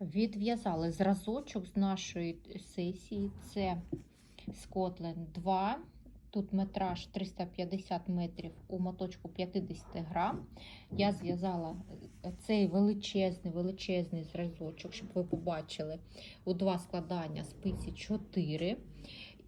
Відв'язали зразочок з нашої сесії. Це Скотленд 2. Тут метраж 350 метрів у моточку 50 грам. Я зв'язала цей величезний, величезний зразочок, щоб ви побачили, у два складання спиці 4.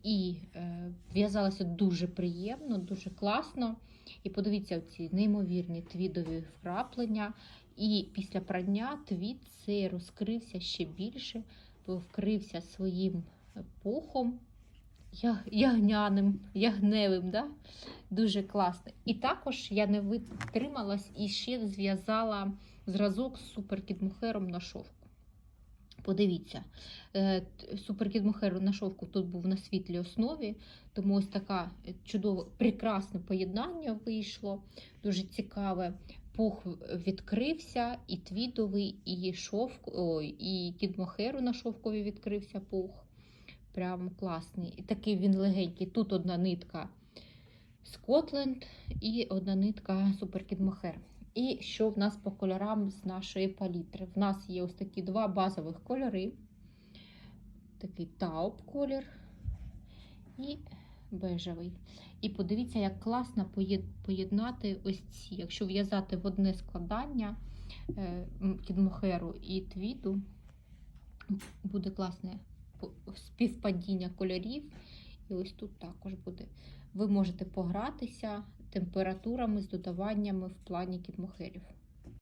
І е, в'язалося дуже приємно, дуже класно. І подивіться, ці неймовірні твідові вкраплення. І після прання твіт цей розкрився ще більше, вкрився своїм пухом ягняним, ягневим. Да? Дуже класно. І також я не витрималась і ще зв'язала зразок з суперкідмухером на шовку. Подивіться, е, т- суперкідмухер на шовку тут був на світлій основі, тому ось таке чудове, прекрасне поєднання вийшло, дуже цікаве. Пух відкрився, і твідовий, і шовк, ой, і кідмохеру на шовкові відкрився пух. Прям класний. І такий він легенький. Тут одна нитка Scotland і одна нитка Суперкід Мохер. І що в нас по кольорам з нашої палітри? В нас є ось такі два базових кольори. Такий тауп колір і бежевий. І подивіться, як класно поєднати ось ці. Якщо в'язати в одне складання е, кідмохеру і твіду, буде класне співпадіння кольорів. І ось тут також буде. Ви можете погратися температурами з додаваннями в плані кідмохерів.